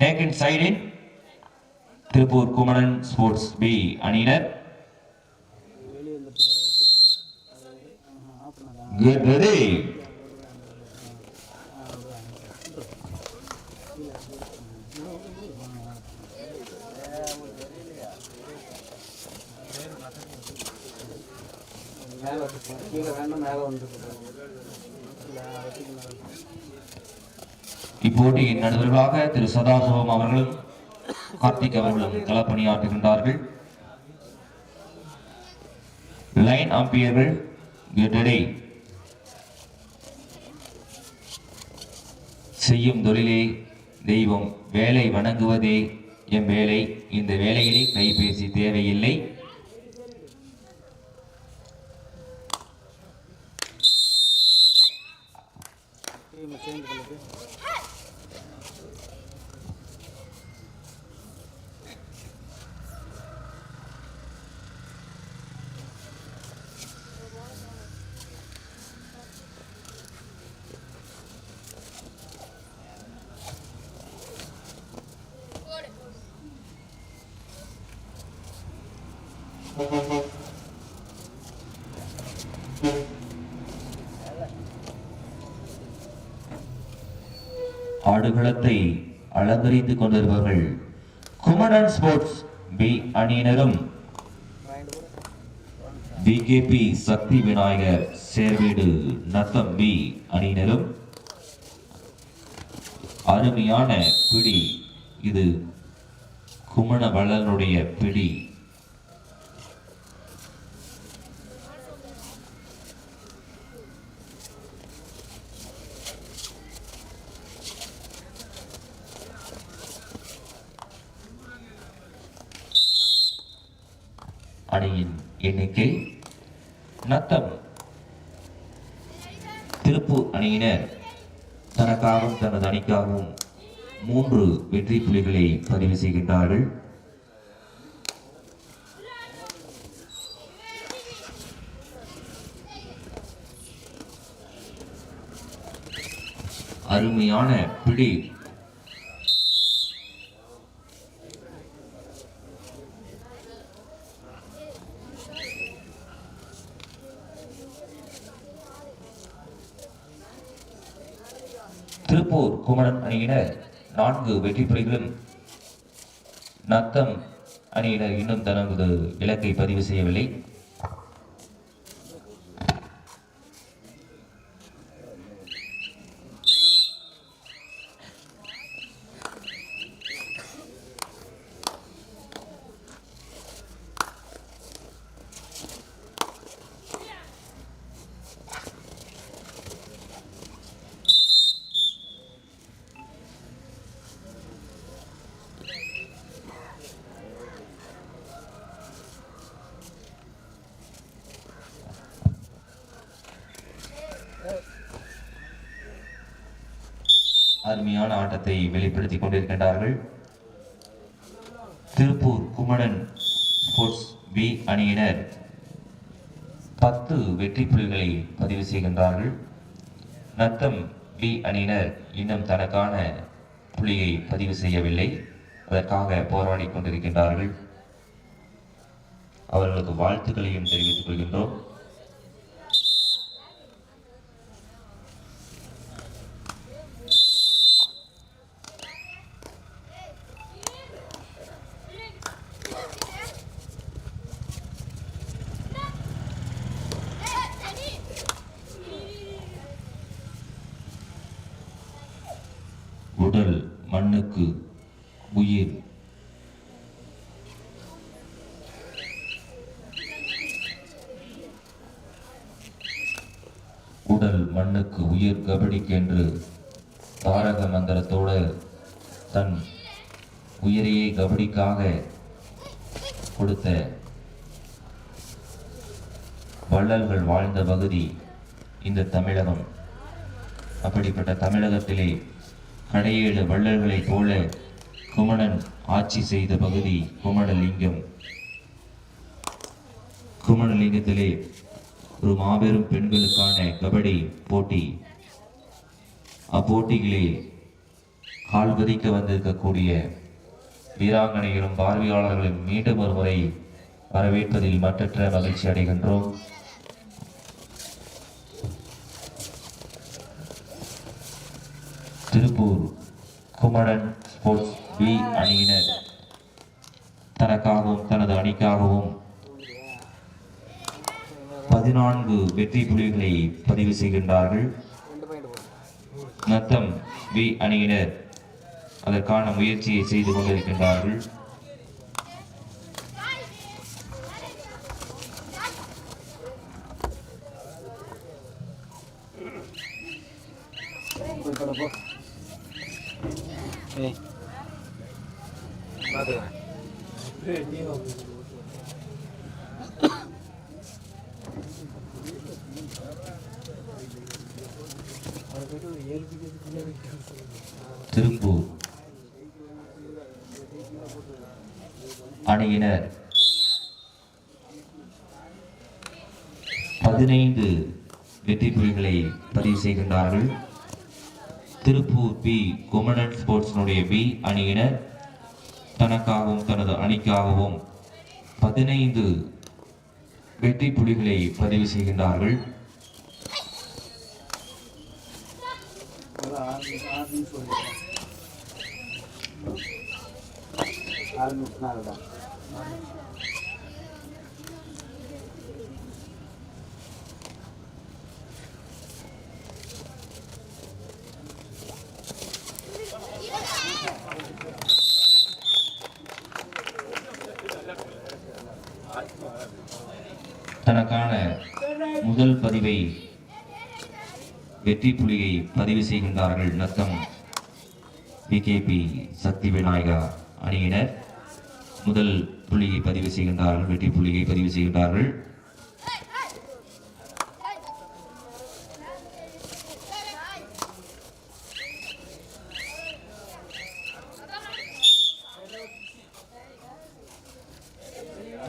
Taken சைடின் Tiruppur Kumaran sports B அணியினர். ஏற்றது ready. மேலே கீழே வேணும் மேலே வந்து இப்போட்டியின் நடுவர்களாக திரு சதாசிவம் அவர்களும் கார்த்திக் அவர்களும் களப்பணியாற்றுகின்றார்கள். லைன் அம்பியர்கள் செய்யும் தொழிலே தெய்வம் வேலை வணங்குவதே எம் வேலை. இந்த வேலையிலே கைபேசி தேவையில்லை. ஆடுகளத்தை அலங்கரித்துக் கொண்டிருப்பவர்கள் குமரன் ஸ்போர்ட்ஸ் பி அணியினரும் பிகேபி சக்தி விநாயகர் சேர்வீடு நத்தம் பி அணியினரும் அருமையான பிடி இது குமணவளனுடைய பிடி அணியின் எண்ணிக்கை நத்தம். திருப்பூர் அணியினர் தனக்காகவும் தனது அணிக்காகவும் மூன்று வெற்றி புலிகளை பதிவு செய்கின்றார்கள். அருமையான பிடி திருப்பூர் குமரன் அணியினர் நான்கு வெற்றி புலிகளும் நத்தம் அணியினர் இன்னும் தனது இலக்கை பதிவு செய்யவில்லை. அருமையான ஆட்டத்தை வெளிப்படுத்திக் கொண்டிருக்கின்றார்கள். திருப்பூர் குமரன் ஸ்போர்ட்ஸ் பி அணியினர் பத்து வெற்றி புள்ளிகளை பதிவு செய்கின்றார்கள். நத்தம் பி அணியினர் இன்னும் தனக்கான புள்ளியை பதிவு செய்யவில்லை. அதற்காக போராடி கொண்டிருக்கின்றார்கள். அவர்களுக்கு வாழ்த்துக்களையும் தெரிவித்துக் கொள்கின்றோம் உடல் மண்ணுக்கு உயிர் உடல் மண்ணுக்கு உயிர் கபடிக்கென்று தாரக மந்திரத்தோடு தன் உயிரையே கபடிக்காக கொடுத்த வள்ளல்கள் வாழ்ந்த பகுதி இந்த தமிழகம். அப்படிப்பட்ட தமிழகத்திலே கடையேழு வள்ளல்களைப் போல குமணன் ஆட்சி செய்த பகுதி குமணலிங்கம். குமணலிங்கத்திலே ஒரு மாபெரும் பெண்களுக்கான கபடி போட்டி. அப்போட்டிகளே கால் பதிக்க வந்திருக்கக்கூடிய வீராங்கனைகளும் பார்வையாளர்களும் மீண்டும் ஒரு முறை வரவேற்பதில் மற்றற்ற மகிழ்ச்சி அடைகின்றோம். திருப்பூர் குமரன் ஸ்போர்ட்ஸ் பி அணியினர் தனக்காகவும் தனது அணிக்காகவும் பதினான்கு வெற்றி புள்ளிகளை பதிவு செய்கின்றார்கள். நத்தம் பி அணியினர் அதற்கான முயற்சியை செய்து கொண்டிருக்கின்றார்கள். திருப்பூர். அணியினர். பதினைந்து வெற்றி புள்ளிகளை பதிவு செய்கின்றார்கள். திருப்பூர் பி. குமணன் ஸ்போர்ட்ஸினுடைய பி அணியினர். தனக்காகவும் தனது அணிக்காகவும் பதினைந்து வெற்றி புள்ளிகளை பதிவு செய்கின்றார்கள். தனக்கான முதல் பதிவை வெற்றி புலியை பதிவு செய்கின்றார்கள் நத்தம் பிகேபி சக்தி விநாயகா அணியினர். முதல் புள்ளியை பதிவு செய்கின்றார்கள் வெற்றி புள்ளியை பதிவு செய்கின்றார்கள்.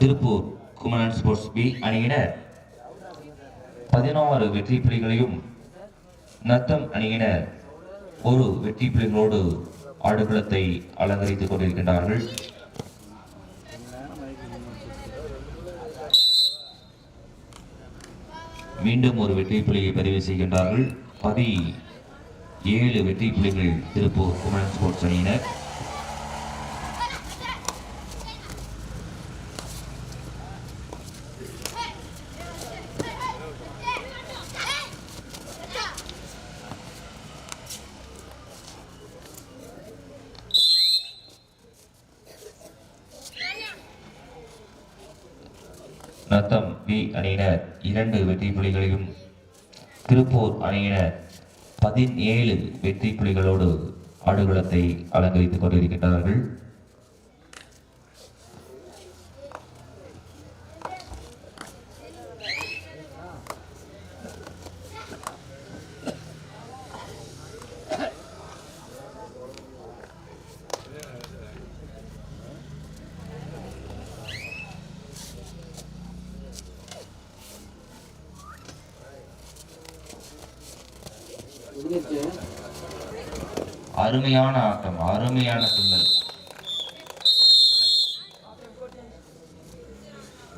திருப்பூர் குமரன் ஸ்போர்ட்ஸ் பி அணியினர். பதினோரு வெற்றி புலிகளையும் நத்தம் அணியினர் ஒரு வெற்றி பிள்ளைகளோடு ஆடுகளத்தை அலங்கரித்துக் கொண்டிருக்கின்றார்கள். மீண்டும் ஒரு வெற்றி புலியை பதிவு செய்கின்றார்கள். பதி ஏழு வெற்றி புள்ளிகள் திருப்பூர் குமரன் ஸ்போர்ட்ஸ் அணியினர். நத்தம் பி அணியினர். இரண்டு வெற்றி புலிகளையும் திருப்பூர் அணியினர். பதினேழு வெற்றி புலிகளோடு ஆடுகளத்தை அலங்கரித்துக் கொண்டிருக்கின்றார்கள். அருமையான ஆட்டம் அருமையான துள்ளல்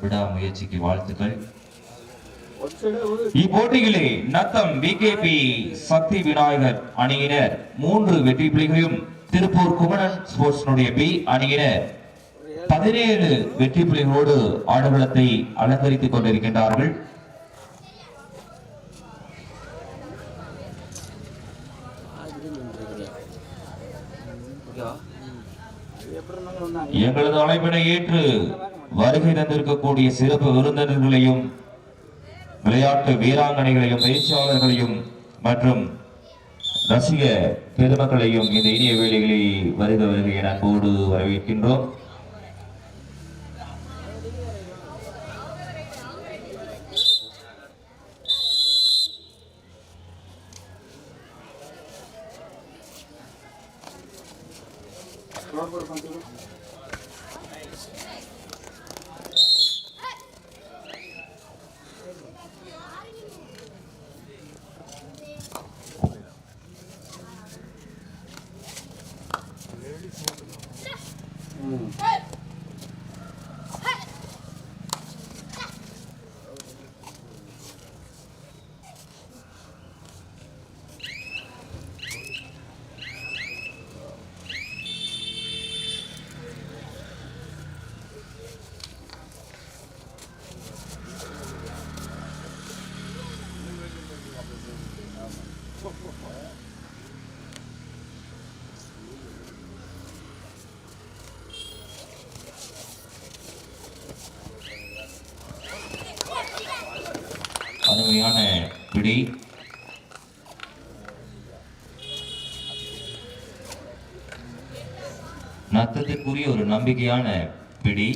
விடாமுயற்சிக்கு வாழ்த்துக்கள். ஒரு இப்போட்டியிலே நத்தம் பிகேபி சக்தி விநாயகர் அணியினர். மூன்று வெற்றி புலிகளையும் திருப்பூர் குமரன் ஸ்போர்ட்ஸினுடைய பி அணியினர். பதினேழு வெற்றி புலிகளோடு ஆடுகளத்தை அலங்கரித்துக் கொண்டிருக்கின்றார்கள். எங்களது அழைப்பினை ஏற்று வருகை தந்திருக்கக்கூடிய சிறப்பு விருந்தினர்களையும் விளையாட்டு வீராங்கனைகளையும் பயிற்சியாளர்களையும் மற்றும் ரசிக பெருமக்களையும் இந்த இனிய வேளைகளில் வருக வருகை என அன்போடு வரவேற்கின்றோம். ஸ்கோர் போர்டு பண்ணிட்டு ம் அருமையான பிடி நத்தத்திற்குரிய ஒரு நம்பிக்கையான பிடி.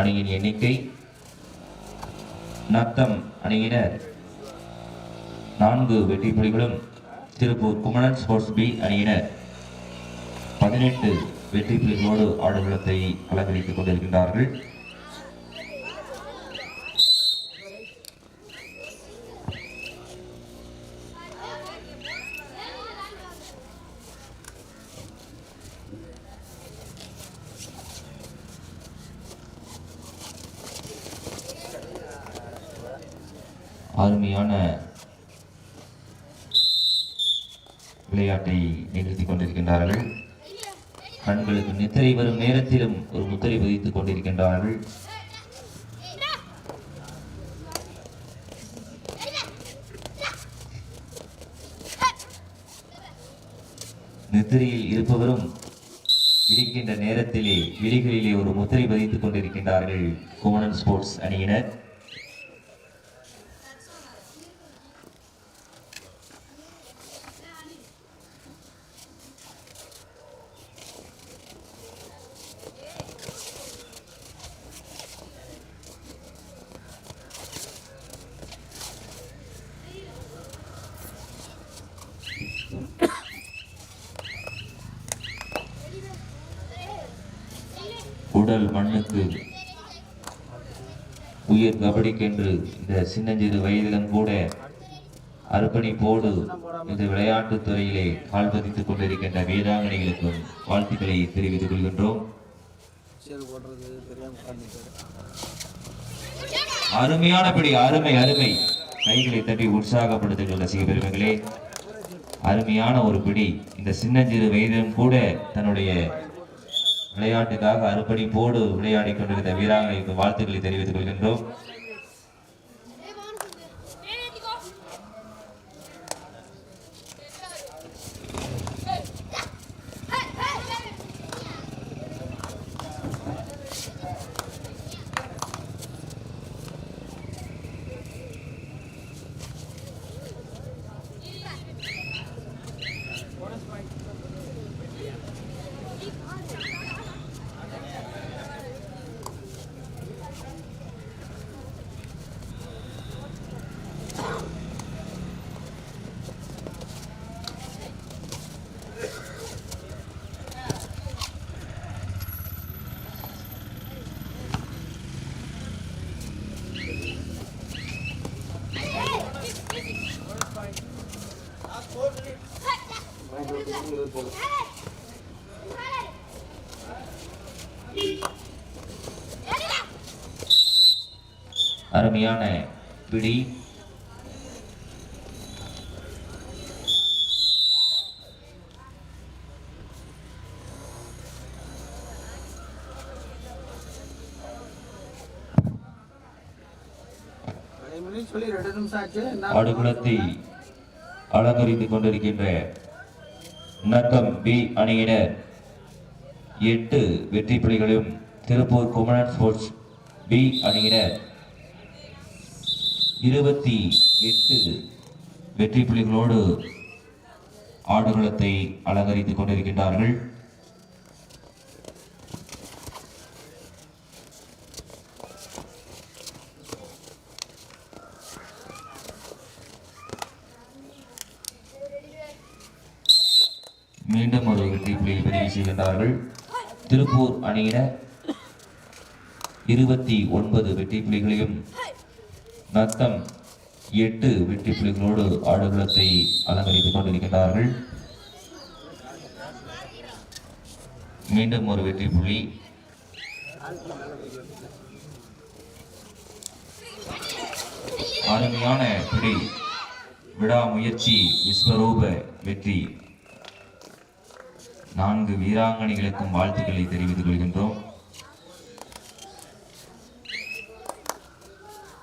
அணியின் எண்ணிக்கை. நத்தம் அணியினர். நான்கு வெற்றி புலிகளும் திருப்பூர் குமணன் ஸ்போர்ட்ஸ் பி அணியினர். பதினெட்டு வெற்றி புலிகளோடு ஆடுகளத்தை அலங்கரித்துக் கொண்டிருக்கின்றார்கள். அருமையான விளையாட்டை நிகழ்த்தி கொண்டிருக்கின்றார்கள். கண்களுக்கு நித்திரை வரும் நேரத்திலும் ஒரு முத்திரை பதித்துக் கொண்டிருக்கின்றார்கள். நித்திரையில் இருப்பவரும் விழிக்கின்ற நேரத்திலே விழிகளிலே ஒரு முத்திரை பதித்துக் கொண்டிருக்கின்றார்கள். குமணன் ஸ்போர்ட்ஸ் அணியினர். உடல் மண்ணுக்கு உயிர் கபடிக்கென்று இந்த சின்னஞ்சிறு வயதிலும் கூட அர்ப்பணிப்போடு இந்த விளையாட்டுத் துறையிலே கால் பதித்துக் கொண்டிருக்கின்ற வீராங்கனைகளுக்கும் வாழ்த்துக்களை தெரிவித்துக் கொள்கின்றோம். அருமையான பிடி அருமை அருமை கைகளை தட்டி உற்சாகப்படுத்துகிற ரசிக பெருமைகளே அருமையான ஒரு பிடி இந்த சின்னஞ்சிறு வயதிலும் கூட தன்னுடைய விளையாட்டுக்காக அர்ப்பணிப்போடு விளையாடி கொண்டிருந்த வீராங்கனைக்கு வாழ்த்துக்களை தெரிவித்துக் கொள்கின்றோம். அருமையான பிடி. ஆடுகளத்தை அலங்கரித்துக் கொண்டிருக்கின்ற நத்தம் பி அணியினர் எட்டு வெற்றி புலிகளும் திருப்பூர் குமரன் ஸ்போர்ட்ஸ் பி அணியினர் இருபத்தி எட்டு வெற்றி புலிகளோடு ஆடுகளத்தை அலங்கரித்துக் கொண்டிருக்கின்றார்கள். மீண்டும் ஒரு வெற்றி புலியை பதிவு செய்கின்றார்கள் திருப்பூர் அணியினர் இருபத்தி ஒன்பது வெற்றி புலிகளையும் நத்தம் எட்டு வெற்றி புலிகளோடு ஆடுகளத்தை அலங்கரித்துக் கொண்டிருக்கிறார்கள் மீண்டும் ஒரு வெற்றி புலி. அருமையான பிடி. விடாமுயற்சி விஸ்வரூப வெற்றி. நான்கு வீராங்கனைகளுக்கும் வாழ்த்துக்களை தெரிவித்துக் கொள்கின்றோம்.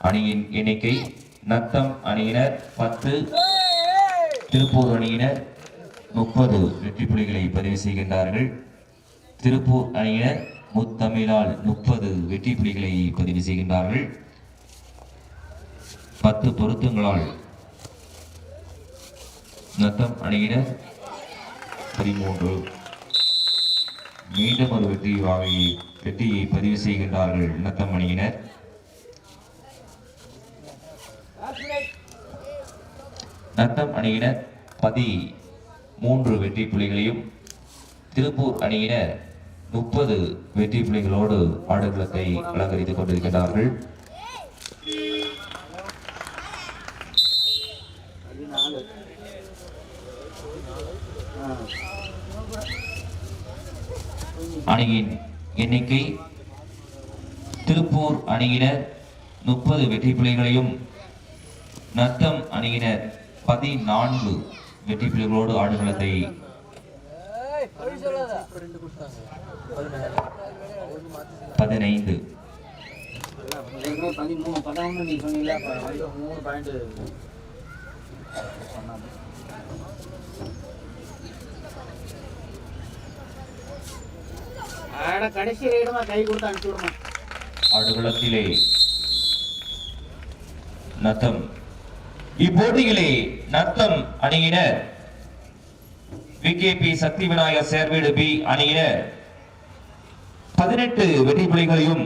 அணியின் எண்ணிக்கை நத்தம் அணியினர் பத்து திருப்பூர் அணியினர் முப்பது வெற்றி புலிகளை பதிவு செய்கின்றார்கள். திருப்பூர் அணியினர் முத்தமிழால் முப்பது வெற்றி புலிகளை பதிவு செய்கின்றார்கள். பத்து பொருத்தங்களால் நத்தம் அணியினர் பதிமூன்று. மீண்டும் ஒரு வெற்றி வாகையை வெற்றியை பதிவு செய்கின்றார்கள் நத்தம் அணியினர். நத்தம் அணியினர் பதி மூன்று வெற்றி புலிகளையும் திருப்பூர் அணியினர் முப்பது வெற்றி புலிகளோடு ஆடுகளத்தை அலங்கரித்துக் கொண்டிருக்கிறார்கள் அணியின் எண்ணிக்கை திருப்பூர் அணியினர் முப்பது வெற்றி புலிகளையும் நத்தம் அணியினர் பதினான்கு வெற்றி புலிகளோடு ஆடுகளத்தை பதினைந்து. கடைசி ரைடுமா கை கொடுத்து ஆடுகளத்திலே நத்தம் இப்போட்டியிலே நத்தம் அணியினர். விகேபி சக்தி விநாயகர் சேர்வீடு பி அணியினர். பதினெட்டு வெற்றி புலிகளையும்